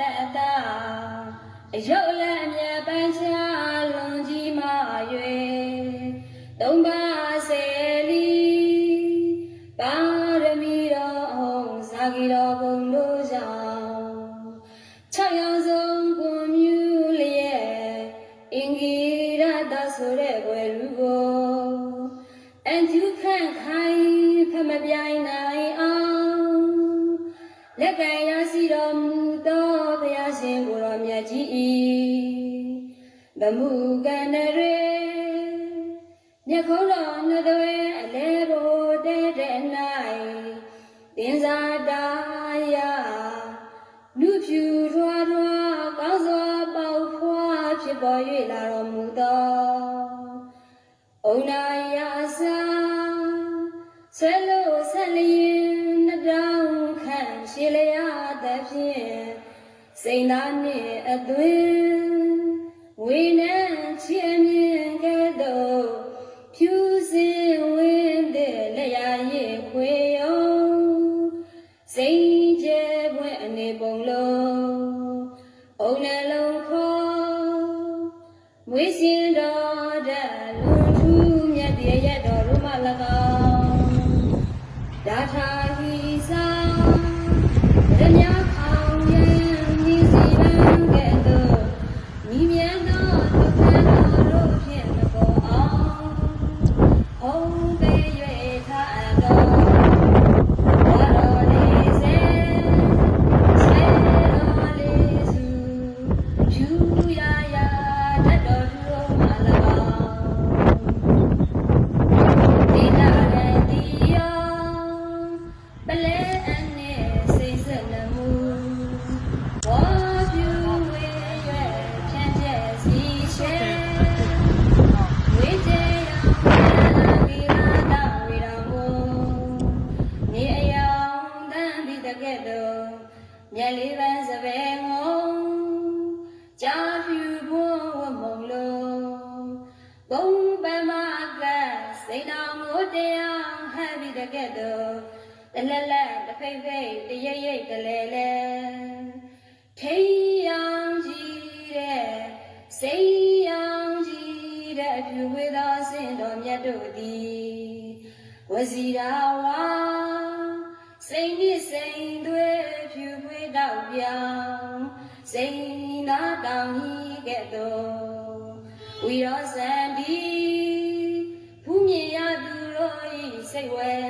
တတာအယုတ်လည်းအမြဲပန်းချလွန်ကြီးမ၍သုံးပါစေလီပါရမီတော်အောင်ဇာဂီတော်ဘုံတို့ကြောင့်ခြောက်ရောင်ဆုံးကွန်မြူလျက်အင်္ဂီရတဆိုတဲ့ဘွယ်လူကိုအန်ကျူခန့်ခိုင်ဖမပြိုင်နိုင်အောင်လက်ကင်ရစီတော်မူသောဘုရားရှင်ကိုယ် တော်မြတ်ကြီး၏ဗမှုကန္နရေမြတ်ခုံးတော်နှသွဲအလဲဘိုတဲ့တဲ့၌တင်စားတာယလူဖြူထွားထွားကောင်းစွာပေါဖွားဖြစ်ပေါ်၍လာတော်မူသောအုံနာယသာဆွဲလို့ဆက်လျင်နှစ်တောင်ခန့်ရှည်လျာသဖြင့် စိန်သားနှင့်အသွင်ဝေနံချီမြင်ကဲ့သို့ဖြူစင်ဝင်းတဲ့လက်ရရဲ့ခွေယုံစိန်ကျဲပွင့်အနေပုံလုံးအုံနှလုံးခေါ်မွေးစင်တော်တဲ့ ပလဲအနေစိတ်ဆက်နမှုဝါပြူဝေရွယ်ဖြန့်ကျက်စီရှဲဝေကျေယောဂီရာတဝေရမောနေအယောင်တန်ပြီးတကဲ့သို့မျက်လေးပန်းစပယ်ငုံကြာဖြူဘွန်းဝမုံလုံးဘုံပမကစိတ်တော်ကိုတရားဟပ်ပြီးတကဲ့သို့ တလက်လက်တဖိတ်ဖိတ်တရိပ်ရိပ်တလဲလဲထိယောင်ကြီးတဲ့စိတ်ယောင်ကြီးတဲ့အဖြူဝေသောစင်တော်မြတ်တို့သည်ဝစီရာဝါစိန်နိစိန်သွေးဖြူဖွေးတော့ပြောင်းစိန်နာတောင်ကြီးကဲ့သို့ဝီရောစန္ဒီဖူးမြင်ရသူတို့ဤစိတ်ဝဲ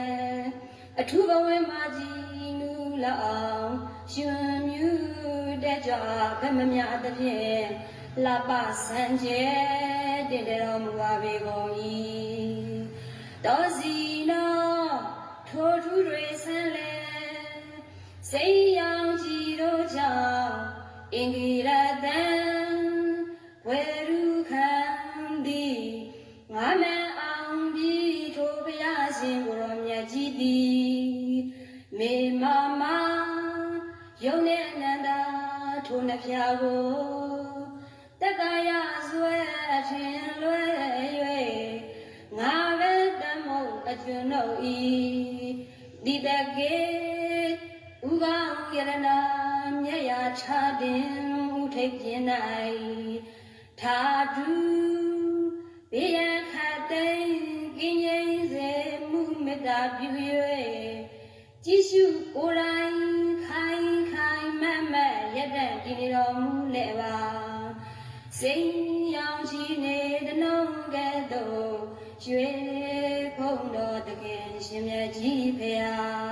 အထူးဘဝမှာကြည်နူးလောက်အောင်ရှင်မြူတဲ့ကြဗမမြအသဖြင့်လပစံကျဲတည်တော်မူပါပေကုန်၏တော်စီနောထိုထူးတွေဆန်းလဲစိတ်ရောင်ကြည်တို့ကြောင့်အင်္ဂိရတံဝေရုခံသည်ငါမန်အောင်ပြီးထိုဘုရားရှင်ကိုယ်တော်မြတ်ကြီးသည် မေမမယုံနဲ့အနန္တထိုနှဖျားကိုတက္ကရာဆွဲအထင်လွဲ၍ငါပဲတမုတ်အကျွန်းတို့ဤဒီတကေဥကောင်းယရနာမြတ်ရာချတင်ဥထိပ်ပြင်း၌သာဓုဘေးရန်ခတ်သိမ်းကင်းငြိမ်းစေမှုမေတ္တာပြု၍ ကြည်ရှုကိုယ်တိုင်ခိုင်ခိုင်မတ်မတ်ရက်တဲ့ကြည်တော်မူလေပါစိတ်ရောင်ချီနေတနှုံးကဲ့သို့ရွှေဖုံတော်တကယ်ရှင်မြတ်ကြီးဖေဟာ